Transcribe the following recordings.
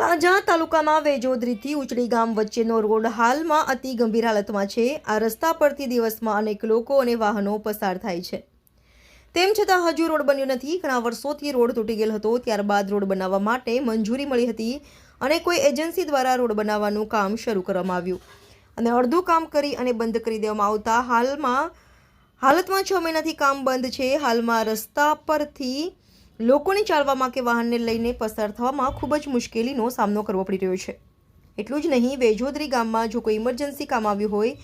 તળાજા તાલુકામાં વેજોદરીથી ઉચડી ગામ વચ્ચેનો રોડ હાલમાં અતિ ગંભીર હાલતમાં છે. આ રસ્તા પરથી દિવસમાં અનેક લોકો અને વાહનો પસાર થાય છે. તેમ છતાં હજુ રોડ બન્યો નથી. ઘણા વર્ષોથી રોડ તૂટી ગયેલ હતો. ત્યારબાદ રોડ બનાવવા માટે મંજૂરી મળી હતી અને કોઈ એજન્સી દ્વારા રોડ બનાવવાનું કામ શરૂ કરવામાં આવ્યું. અને અડધું કામ કરી અને બંધ કરી દેવામાં આવતા હાલમાં હાલતમાં છ મહિનાથી કામ બંધ છે. હાલમાં રસ્તા પરથી લોકોને ચાલવામાં કે વાહનને લઈને પસાર થવામાં ખૂબ જ મુશ્કેલીનો સામનો કરવો પડી રહ્યો છે. એટલું જ નહીં, વેજોદરી ગામમાં જો કોઈ ઇમરજન્સી કામ આવ્યું હોય,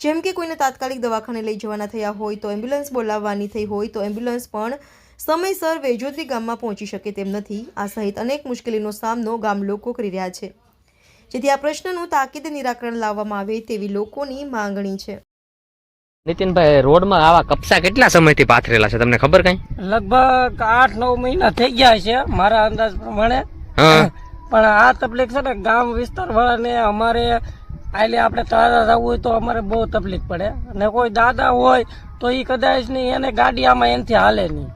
જેમ કે કોઈને તાત્કાલિક દવાખાને લઈ જવાના થયા હોય, તો એમ્બ્યુલન્સ બોલાવવાની થઈ હોય, તો એમ્બ્યુલન્સ પણ સમયસર વેજોદરી ગામમાં પહોંચી શકે તેમ નથી. આ સહિત અનેક મુશ્કેલીનો સામનો ગામ લોકો કરી રહ્યા છે. જેથી આ પ્રશ્નનું તાકીદ નિરાકરણ લાવવામાં આવે તેવી લોકોની માંગણી છે. નીતિનભાઈ રોડમાં આવા કપસા કેટલા સમયથી પાથરેલા છે? તમને ખબર કઈ? લગભગ આઠ નવ મહિના થઈ ગયા છે મારા અંદાજ પ્રમાણે. પણ આ તકલીફ છે ને ગામ વિસ્તાર વાળાને અમારે આલે આપણે તળાજા જવું હોય તો અમારે બહુ તકલીફ પડે. અને કોઈ દાદા હોય તો એ કદાચ નહીં એને ગાડી આમાં એનથી હાલે નહીં.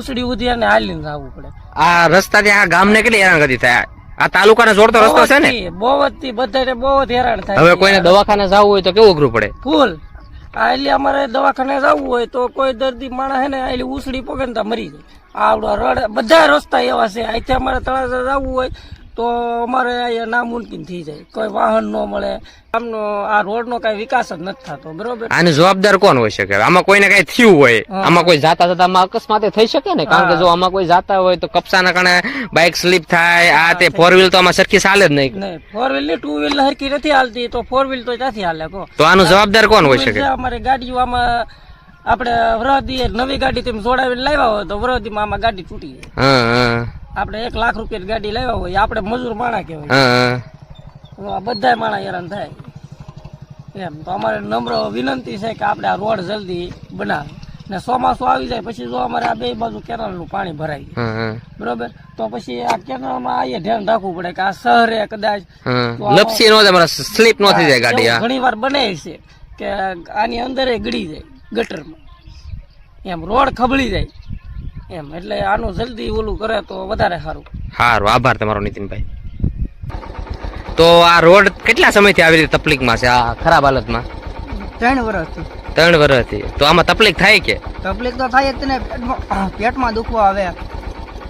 ઉસડી ઉધી અને હાલીને જવું પડે. આ રસ્તા આ ગામને કેટલી હેરાનગતિ થાય? આ તાલુકાને જોડતો રસ્તો છે ને? બહુ જ બધાને બહુ જ હેરાન થાય હવે કોઈને દવાખાને જવું હોય તો કેવું અઘરું પડે? ફૂલ. આ એટલે અમારે દવાખાને જવું હોય તો કોઈ દર્દી માણસ ને એટલે ઉસળી પગે ને મરી જાય. આવડો રડ બધા રસ્તા એવા છે. અહીંથી અમારે તળાજા જવું હોય તો અમારે અહીંયા નામુમકિન થઈ જાય. કોઈ વાહન ન મળે. આમનો આ રોડનો કઈ વિકાસ જ નથી થતો. બરોબર? આને જવાબદાર કોણ હોય શકે? આમાં કોઈને કઈ થયું હોય? આમાં કોઈ જાતા જતા અકસ્માતે થઈ શકે ને? કારણ કે જો આમાં કોઈ જાતા હોય તો કપસાના કારણે બાઇક સ્લીપ થાય આ તે ફોર વ્હીલ તો આમાં સરખી ચાલે જ નહીં. ફોર વ્હીલની ટુ વ્હીલ હરકી નથી હાલતી. તો ફોર વ્હીલ તો ત્યાંથી હાલે? કો તો આનું જવાબદાર કોણ હોય શકે? અમારે ગાડીઓ આમાં આપણે વરદી નવી ગાડી તમે જોડાવીને લાવ્યા હોય તો વરદીમાં આમાં ગાડી તૂટી જાય. આપણે એક લાખ રૂપિયા ગાડી લાવ્યા હોય આપણે મજૂર માણા કહેવાય. બધા માણા હેરાન થાય. એમ તો અમારે નમ્ર વિનંતી છે કે આપણે આ રોડ જલ્દી બનાવે. ને ચોમાસું આવી જાય પછી જો અમારે આ બે બાજુ કેનાલનું પાણી ભરાય. બરોબર? તો પછી આ કેનાલમાં આઈએ ધ્યાન રાખવું પડે કે આ શહેરે કદાચ લપસી નો સ્લીપ નો થઈ જાય ગાડી ઘણી વાર બને છે કે આની અંદર ગળી જાય. ગટરમાં. એમ રોડ ખબળી જાય. એમ એટલે આનું જલ્દી ઓલું કરે તો વધારે સારું. સારું આભાર તમારો નીતિનભાઈ. તો આ રોડ કેટલા સમયથી આવી રીતે તકલીફમાં છે? આ ખરાબ હાલતમાં? ત્રણ વર્ષથી. ત્રણ વર્ષથી. તો આમાં તકલીફ થાય કે? તકલીફ તો થાય જ ને પેટમાં દુખવા આવે.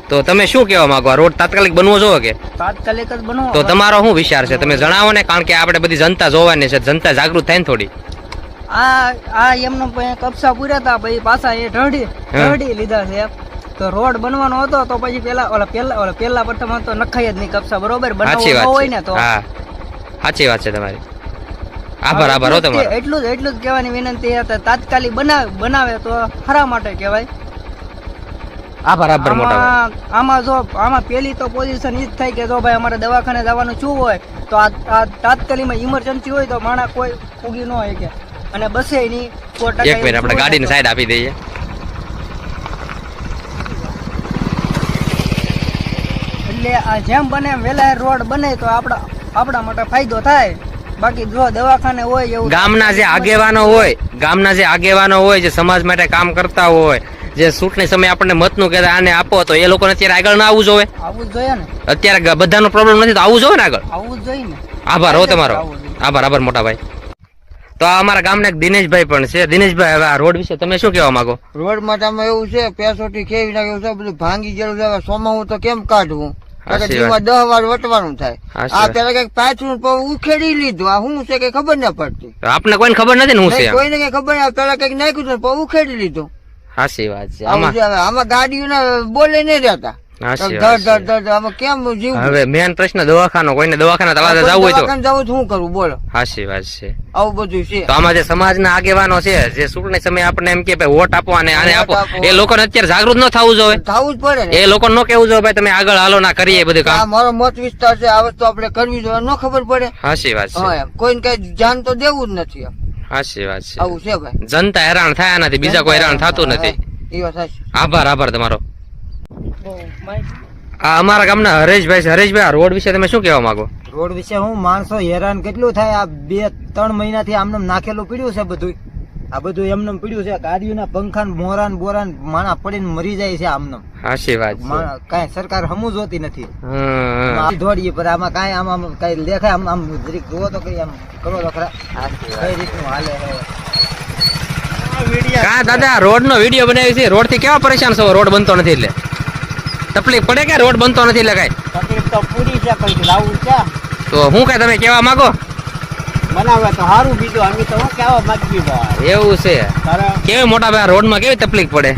તો તમે શું કહેવા માંગો? આ રોડ તાત્કાલિક બનવો જોવો કે? તાત્કાલિક જ બનવો. તો તમારો શું વિચાર છે? તમે જણાવો ને કારણ કે આપણે બધી જનતા જોવાની છે જનતા જાગૃત થાય ને થોડી. આ આ એમનો કપસા પૂર્યા હતા પછી પાછા એ ઢળી ઢળી લીધા છે તો રોડ બનવાનો હતો તો પછી પેલા ઓલા પેલા ઓલા પેલા પ્રથમ તો નખાય જ નહીં કપસા બરોબર? બનાવવો હોય ને તો. સાચી વાત છે તમારી. આભાર આભાર હો તમારો. એટલું જ એટલું જ કહેવાની વિનંતી હતી તાત્કાલિક બનાવે બનાવે તો ખરા માટે કહેવાય. આભાર આભાર મોટા આમાં જો આમાં પેલી તો પોઝિશન ઈ જ થાય કે જો ભાઈ અમારે દવાખાને જવાનું શું હોય તો આ આ તાત્કાલિકમાં ઇમરજન્સી હોય તો માણસ કોઈ ઉગી ન હોય કે અને બસે એની એક મિનિટ આપણે ગાડીની સાઈડ આપી દઈએ. એટલે આ જેમ બને વેલા રોડ બને તો આપણા આપણા માટે ફાયદો થાય. બાકી જો દવાખાને હોય એવું ગામના જે આગેવાનો હોય ગામના જે આગેવાનો હોય જે સમાજ માટે કામ કરતા હોય જે ચૂંટણી સમયે આપણને મતનું કહેતા આને આપો તો એ લોકોને અત્યારે આગળ ના આવવું જોવે આવવું જોઈએ ને. અત્યારે બધાનો પ્રોબ્લેમ નથી તો આવવું જોવે ને આગળ. આવવું જોઈએ ને. આભાર હો તમારો. આભાર આભાર મોટા ભાઈ. તો આ અમારા ગામના એક દિનેશભાઈ પણ છે. દિનેશભાઈ હવે આ રોડ વિશે તમે શું કહેવા માંગો? રોડ માટામાં એવું છે પેસોટી ખેવી નાખ્યું છે બધું ભાંગી ગયેલું છે સોમાં હું તો કેમ કાઢવું? દહ વાર વટવાનું થાય. આ. પેલા કંઈક પાછું ઉખેડી લીધું. આ શું છે કઈ ખબર ના પડતી. આપને કોઈને ખબર નથી ને હું છે કોઈને કઈ ખબર ના પેલા કંઈક નાખ્યું ઉખેડી લીધું. હાસી વાત છે. આમાં ગાડીઓ બોલે નહીં રહેતા. સાચી ધડ વાત ધડ છે. ધડ આમાં કેમ જીવ? હવે મેન પ્રશ્ન દવાખાનો કોઈને દવાખાના તળાજા જવું હોય તો. જવું શું કરવું બોલો. સાચી વાત છે. આવું બધું છે. તો આમાં જે સમાજના આગેવાનો છે જે ચૂંટણી સમયે આપણને એમ કે ભાઈ વોટ આપો અને આને આપો આપો. એ લોકોને અત્યારે જાગૃત ન થવું જોઈએ. થવું જ પડે એ લોકો નો કેવું જોઈએ ભાઈ તમે આગળ હાલો ના કરીએ બધું કામ. મારો મત વિસ્તાર છે આ વસ્તુ આપણે કરવી જોઈએ ન ખબર પડે. સાચી વાત છે. કોઈને કઈ ધ્યાન તો દેવું જ નથી હાશી વાત છે. આવું છે ભાઈ. જનતા હેરાન થયા નથી બીજા કોઈ હેરાન થતું નથી. આભાર આભાર તમારો. આ અમારા ગામના હરેશભાઈ છે. હરેશભાઈ આ રોડ વિશે તમે શું કહેવા માંગો? રોડ વિશે હું માણસો હેરાન કેટલું થાય? આ બે ત્રણ મહિનાથી આમને નાખેલું પીડ્યું છે બધું આ બધું એમને પડ્યું છે. ગાડીઓના પંખા મોરાન બોરાન માણા પડીને મરી જાય છે આમને વાત કાંઈ સરકાર હમુ જોતી નથી. દોડીએ પર આમાં કાંઈ આમ આમ કાંઈ દેખાય આમ આમ જરીક જુઓ તો કઈ આમ કરો તો ખરા. કઈ રીતનું હાલે કા દાદા રોડ નો વીડિયો બનાવી છે. રોડથી કેવા પરેશાન છો? રોડ બનતો નથી એટલે. તકલીફ પડે કે રોડ બનતો નથી એટલે કઈ? તકલીફ તો પૂરી છે પણ લાવવું છે. તો હું કઈ તમે કેવા માંગો? બનાવે તો સારું બીજું અમે તો હું કેવા માંગી એવું છે. કેવી મોટા ભાઈ રોડમાં કેવી તકલીફ પડે?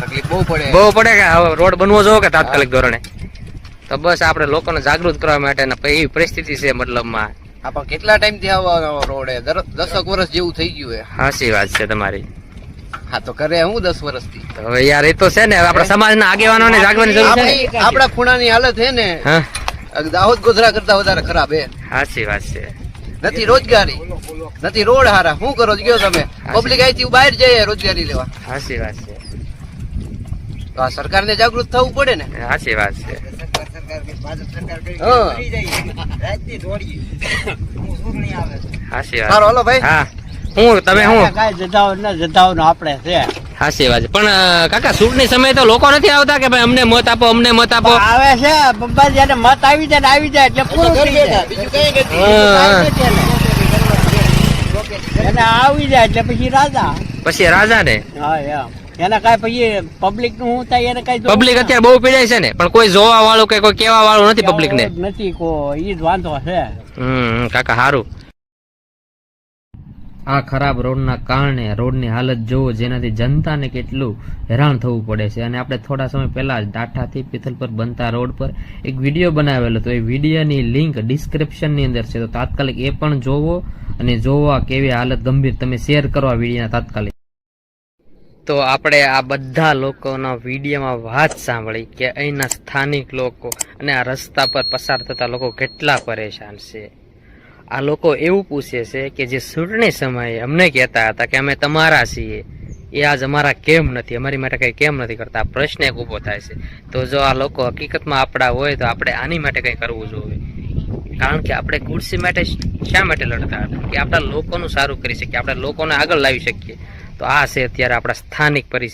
તકલીફ બહુ પડે. બહુ પડે કે હવે રોડ બનવો જોવો કે તાત્કાલિક ધોરણે? તો બસ આપણે લોકોને જાગૃત કરવા માટે એવી પરિસ્થિતિ છે મતલબમાં. આપણે પણ કેટલા ટાઈમથી આવો રોડ? દસક વર્ષ જેવું થઈ ગયું હે સાચી વાત છે તમારી. હા તો કરે હું દસ વર્ષથી? હવે યાર એ તો છે ને આપણા સમાજના આગેવાનોને જાગવાની જરૂર છે આપણા ખૂણાની હાલત છે ને દાહોદ ગોધરા કરતા વધારે ખરાબ હે. સાચી વાત છે. નથી રોજગારી નથી રોડ હારા. શું કરો ગયો તમે? પબ્લિક અહીંથી બહાર જઈએ રોજગારી લેવા. સાચી વાત છે. તો આ સરકારને જાગૃત થવું પડે ને? સાચી વાત છે. સારો વાત. હાલો ભાઈ. હા. હું તમે હું? કાંઈ જતાવ ને જતાવ આપણે છે. સાચી વાત પણ કાકા ચૂંટણી સમયે તો લોકો નથી આવતા કે ભાઈ અમને મત આપો અમને મત આપો? આવે છે બસ જયારે મત આવી જાય આવી જાય એટલે પૂરું થઈ જાય. બીજું કઈ એને. આવી જાય એટલે પછી રાજા. પછી રાજા ને હા એમ. એને કાંઈ પછી પબ્લિકનું હું થાય એને કાંઈ પબ્લિક અત્યારે બહુ પીડાય છે ને. પણ કોઈ જોવા વાળું કે કોઈ કેવા વાળું નથી પબ્લિક ને નથી કોઈ ઈ જ વાંધો છે. હમ કાકા સારું આ ખરાબ રોડના કારણે રોડની હાલત જોવો જેનાથી જનતાને કેટલું હેરાન થવું પડે છે. અને આપણે થોડા સમય પહેલાં જ ડાઠાથી પિથલપર બનતા રોડ પર એક વીડિયો બનાવેલો તો એ વિડીયોની લિંક ડિસ્ક્રિપ્શનની અંદર છે. તો તાત્કાલિક એ પણ જોવો અને જોવા કેવી હાલત ગંભીર. તમે શેર કરો આ વિડીયોના તાત્કાલિક. તો આપણે આ બધા લોકોના વિડીયોમાં વાત સાંભળી કે અહીંના સ્થાનિક લોકો અને આ રસ્તા પર પસાર થતા લોકો કેટલા પરેશાન છે. આ લોકો એવું પૂછે છે કે જે ચૂંટણી સમયે અમને કહેતા હતા કે અમે તમારા છીએ, એ આજ અમારા કેમ નથી, અમારી માટે કંઈ કેમ નથી કરતા? પ્રશ્ન એક ઊભો થાય છે. તો જો આ લોકો હકીકતમાં આપણા હોય તો આપણે આની માટે કંઈ કરવું જોઈએ? કારણ કે આપણે ખુરશી માટે શા માટે લડતા હતા? કે આપણા લોકોનું સારું કરી શકીએ, આપણા લોકોને આગળ લાવી શકીએ. તો આ છે અત્યારે આપણા સ્થાનિક પરિસ્થિતિ.